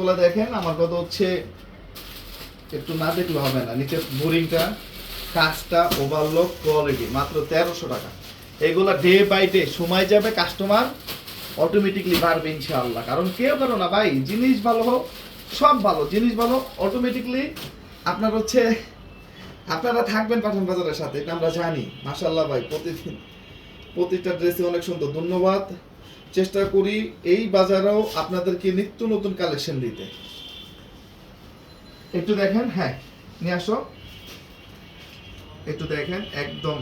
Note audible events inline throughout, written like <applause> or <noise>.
গুলো দেখেন, আমার কথা হচ্ছে একটু না দেখলে হবে না। নিচে বোরিংটা কাজটা ওভারলোক কোয়ালিটি মাত্র তেরোশো টাকা। এগুলা ডে বাই ডে সময় যাবে কাস্টমার অটোমেটিকলি বাড়বে ইনশাআল্লাহ। কারণ কেউ কারও না ভাই, জিনিস ভালো হোক, সব ভালো। জিনিস ভালো অটোমেটিকলি আপনার হচ্ছে, আপনারা থাকবেন পাঠান বাজারের সাথে, এটা আমরা জানি। মাশাল্লাহ ভাই, প্রতিদিন প্রতিটা ড্রেসে অনেক সুন্দর। ধন্যবাদ। চেষ্টা করি এই বাজারেও আপনাদেরকে নিত্য নতুন কালেকশন দিতে। একটু দেখেন হ্যাঁ নিয়ে আসো। একটু দেখেন একদম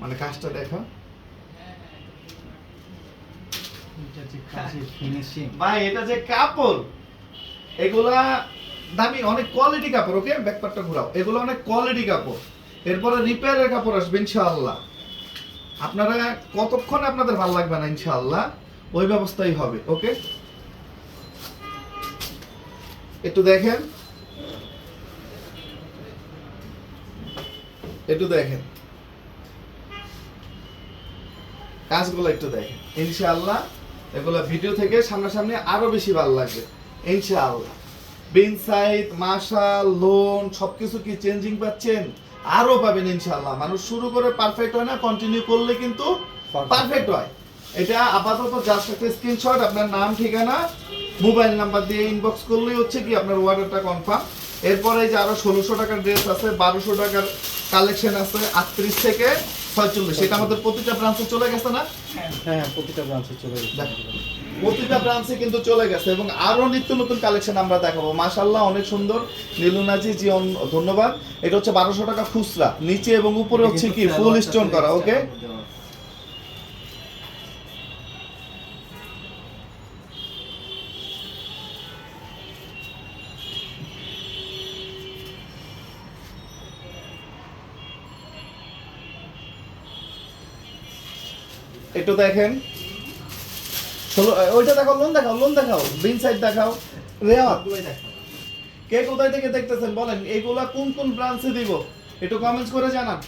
মানে কাজটা দেখা। এটা যে ভাই এটা যে কাপড় এগুলা দামি অনেক কোয়ালিটি কাপড় ওকে ব্যাকপারটা ঘোরাও। এগুলো অনেক কোয়ালিটি কাপড়। এরপরে রিপেয়ারের কাপড় আসবে ইনশাআল্লাহ। আপনারা কতক্ষণ আপনাদের ভালো লাগবে না, ইনশাআল্লাহ? ওই ব্যবস্থাই হবে, ওকে? একটু দেখেন। একটু দেখেন। কাজগুলো একটু দেখেন। ইনশাআল্লাহ, এগুলো ভিডিও থেকে সামনাসামনি আরও বেশি ভালো লাগবে, ইনশাআল্লাহ। বিন সাইড লোন, সবকিছু কি চেঞ্জিং পাচ্ছেন? আরও পাবেন ইনশাল্লাহ মানুষ শুরু করে পারফেক্ট হয় না কন্টিনিউ করলে কিন্তু পারফেক্ট হয়। এটা আপাতত জাস্ট একটা স্ক্রিনশট আপনার নাম ঠিকানা মোবাইল নাম্বার দিয়ে ইনবক্স করলেই হচ্ছে কি আপনার অর্ডারটা কনফার্ম এরপরে যে আরও ষোলোশো টাকার ড্রেস আছে বারোশো টাকার কালেকশন আছে আটত্রিশ থেকে ছয়চল্লিশ সেটা আমাদের প্রতিটা ব্রাঞ্চে চলে গেছে না? হ্যাঁ। প্রতিটা ব্রাঞ্চে চলে গেছে। প্রতিটা ব্রাঞ্চে কিন্তু চলে গেছে এবং আরও নিত্য নতুন কালেকশন আমরা দেখাবো। মাশাল্লাহ অনেক সুন্দর। নীলুনাজি জি অন- ধন্যবাদ। এটা হচ্ছে বারোশো টাকা খুচরা নিচে এবং উপরে হচ্ছে কি? ফুল স্টোন করা ওকে একটু দেখেন। ষোলো ওইটা দেখাও লোন দেখাও লোন দেখাও বিন সাইড দেখাও। রেওয়াত কে কোথায় থেকে দেখতেছেন বলেন এইগুলা কোন কোন ব্রাঞ্চে দিব? একটু কমেন্টস করে জানান।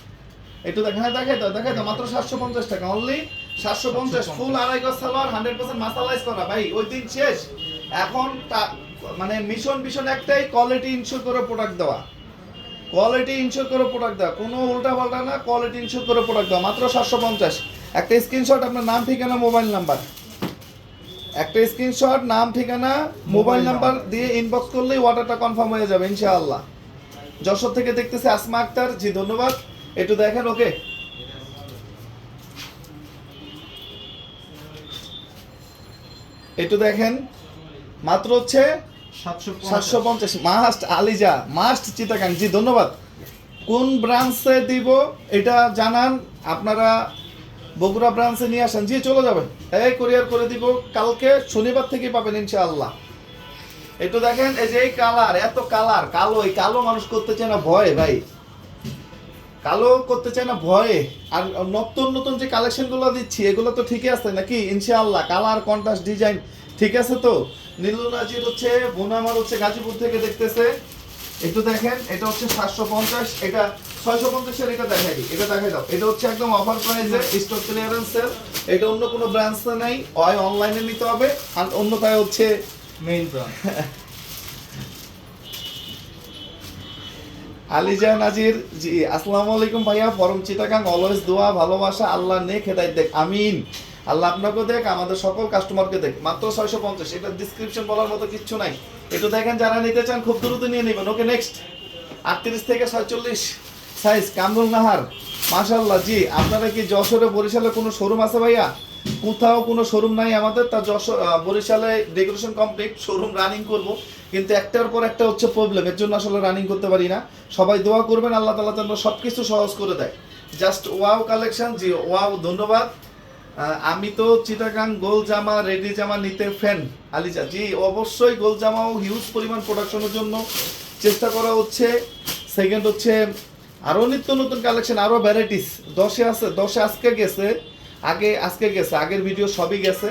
একটু দেখেন হ্যাঁ দেখাই দাও দেখাই দাও মাত্র সাতশো পঞ্চাশ টাকা অনলি সাতশো পঞ্চাশ ফুল আড়াই গজ সালোয়ার হান্ড্রেড পার্সেন্ট মাসালাইজ করা। ভাই ওই দিন শেষ। এখন তা- মানে মিশন মিশন একটাই কোয়ালিটি ইনশিওর করে প্রোডাক্ট দেওয়া। কোয়ালিটি ইনশিওর করে প্রোডাক্ট দেওয়া। কোনো উল্টা পাল্টা না কোয়ালিটি ইনশিওর করে প্রোডাক্ট দেওয়া। মাত্র সাতশো পঞ্চাশ। একটা স্ক্রিনশট আপনার নাম ঠিকানা মোবাইল নাম্বার একটা স্ক্রিনশট নাম ঠিকানা মোবাইল নাম্বার দিয়ে ইনবক্স করলেই অর্ডারটা কনফার্ম হয়ে যাবে ইনশাআল্লাহ। যশোর থেকে দেখতেছে আসমা আক্তার। জি ধন্যবাদ। একটু দেখেন ওকে? একটু দেখেন। মাত্র হচ্ছে সাতশো সাতশো পঞ্চাশ। মাস্ট আলিজা মাস্ট চিতাকাং জি ধন্যবাদ। কোন ব্রাঞ্চে দিব এটা জানান। আপনারা বগুড়া ব্রাঞ্চে নিয়ে আসেন জি চলে যাবেন এই কোরিয়ার করে দিব, কালকে শনিবার থেকে পাবেন ইনশাআল্লাহ। একটু দেখেন, এই যে এই কালার এত কালার কালো এই কালো মানুষ করতে চায় না, ভয় ভাই। কালো করতে চায় না, ভয়ে। আর নতুন নতুন যে কালেকশনগুলো দিচ্ছি, এগুলো তো ঠিকই আছে নাকি? ইনশাআল্লাহ কালার কন্ট্রাস্ট ডিজাইন ঠিক আছে তো? নীলু নাজির হচ্ছে বোন আমার হচ্ছে গাজীপুর থেকে দেখতেছে। একটু দেখেন, এটা হচ্ছে সাতশো পঞ্চাশ, এটা ছয়শো পঞ্চাশের এটা দেখাই দিই। এটা দেখাই দাও। এটা হচ্ছে একদম অফার প্রাইসে স্টক ক্লিয়ারেন্স সেল এটা অন্য কোনো ব্রাঞ্চে নাই। হয় অনলাইনে নিতে হবে। আর অন্যটায় হচ্ছে মেইন ব্রাঞ্চ <laughs> আলিজা নাজির জি আসসালামু আলাইকুম ভাইয়া। ফরম চিটাগাং অলওয়েজ দোয়া ভালোবাসা আল্লাহ নেক হেদায়েত দেখ। আমিন। আল্লাহ আপনাকে দেখ আমাদের সকল কাস্টমারকে দেখ। মাত্র ছয়শো পঞ্চাশ। এটা ডিসক্রিপশন বলার মতো কিচ্ছু নাই। একটু দেখেন যারা নিতে চান খুব দ্রুত নিয়ে নেবেন। ওকে নেক্সট আটত্রিশ থেকে ছয়চল্লিশ। সাইজ কামরুল নাহার মাশাল্লাহ জি, আপনারা কি যশোরে বরিশালে কোনো শোরুম আছে ভাইয়া? কোথাও কোনো শোরুম নাই আমাদের, তা যশোর বরিশালে ডেকোরেশন কমপ্লিট শোরুম রানিং করব। কিন্তু একটার পর একটা হচ্ছে প্রবলেম এর জন্য আসলে রানিং করতে পারি না। সবাই দোয়া করবেন, আল্লাহ তালা যেন সব কিছু সহজ করে দেয়। জাস্ট ওয়াও কালেকশন জি ওয়াও ধন্যবাদ। আমি তো চিটাগাং গোল জামা, রেডি জামা নিতে ফ্যান আলিজা। জি, অবশ্যই গোল জামাও হিউজ পরিমাণ প্রোডাকশনের জন্য। চেষ্টা করা হচ্ছে। সেকেন্ড হচ্ছে আরও নিত্য নতুন কালেকশন আরও ভ্যারাইটিস দশে আছে দশে আজকে গেছে আগে আজকে গেছে আগের ভিডিও সবই গেছে।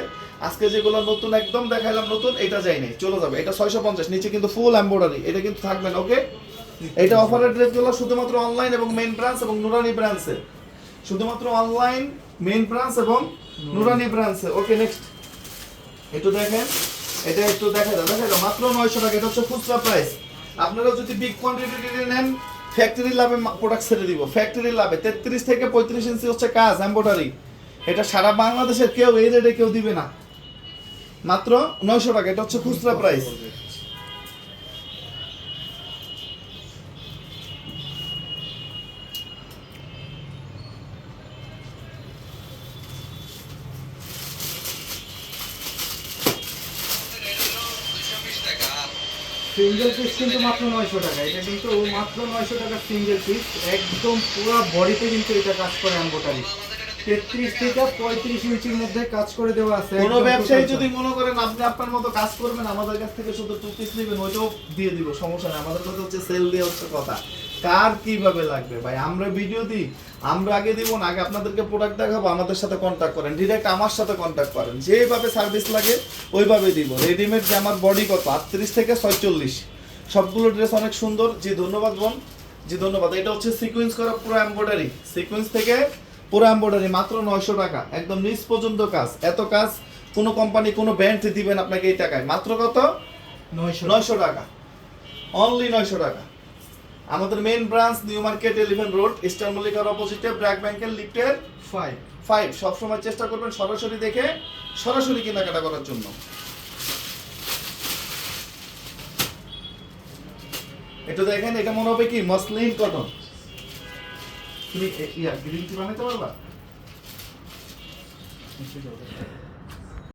আজকে যেগুলো নতুন একদম দেখাইলাম নতুন এটা যাই নাই চলে যাবে। এটা ছয়শো পঞ্চাশ নিচে কিন্তু ফুল এম্বয়ডারি এটা কিন্তু থাকবেন ওকে এটা অফারের ড্রেসগুলো শুধুমাত্র অনলাইন এবং মেন ব্রাঞ্চ এবং নুরানি ব্রাঞ্চে শুধুমাত্র অনলাইন মেন ব্রাঞ্চ এবং নুরানি ব্রাঞ্চে ওকে নেক্সট একটু দেখেন এটা একটু দেখা দাও দেখা মাত্র নয়শো টাকা এটা হচ্ছে খুচরা প্রাইস আপনারা যদি বিগ কোয়ান্টিটি নেন ফ্যাক্টরি লাভে প্রোডাক্ট ছেড়ে দিব। ফ্যাক্টরি লাভে তেত্রিশ থেকে পঁয়ত্রিশ ইঞ্চি হচ্ছে কাজ এম্বোডারি এটা সারা বাংলাদেশের কেউ এই রেটে কেউ দিবে না। মাত্র নয়শো টাকা, এটা হচ্ছে খুচরা প্রাইস সিঙ্গেল পিস কিন্তু মাত্র নয়শো টাকা। এটা কিন্তু মাত্র নয়শো টাকা সিঙ্গেল পিস একদম পুরো বডিতে কিন্তু এটা কাজ করে অ্যাম্বোটারি তেত্রিশ থেকে পঁয়ত্রিশ ইঞ্চির মধ্যে কাজ করে দেওয়া আছে। কোনো ব্যবসায়ী যদি মনে করেন আপনি আপনার মতো কাজ করবেন আমাদের কাছ থেকে শুধু টু পিস নেবেন ওইটাও দিয়ে দিব সমস্যা নেই। আমাদের কথা হচ্ছে সেল দিয়ে হচ্ছে কথা। কার কীভাবে লাগবে? ভাই আমরা ভিডিও দিই। আমরা আগে দিব না আগে আপনাদেরকে প্রোডাক্ট দেখাবো আমাদের সাথে কন্ট্যাক্ট করেন ডিরেক্ট আমার সাথে কন্ট্যাক্ট করেন। যেভাবে সার্ভিস লাগে ওইভাবে দিব। রেডিমেড যে আমার বডি কত? আটত্রিশ থেকে ছয়চল্লিশ। সবগুলো ড্রেস অনেক সুন্দর। জি ধন্যবাদ বোন। জি ধন্যবাদ। এটা হচ্ছে সিকোয়েন্স করা পুরো এমব্রয়ডারি সিকোয়েন্স থেকে পুরো এমব্রয়ডারি মাত্র নয়শো টাকা। একদম নিচ পর্যন্ত কাজ। এত কাজ কোনো কোম্পানি কোনো ব্যান্ড দিবেন আপনাকে এই টাকায়। মাত্র কত? নয়শো নয়শো টাকা। অনলি নয়শো টাকা। আমাদের main branch new market eleven road eastern মল্লিকার অপোজিটে ব্র্যাক ব্যাংকের লিফটের ফাইভ ফাইভ সবসময় চেষ্টা করবেন সরাসরি দেখে সরাসরি কেনাকাটা করার জন্য। এটা দেখেন এটা মনে হবে কি? মসলিন কটন তুমি ইয়া গ্রিন টি বানাতে পারবা?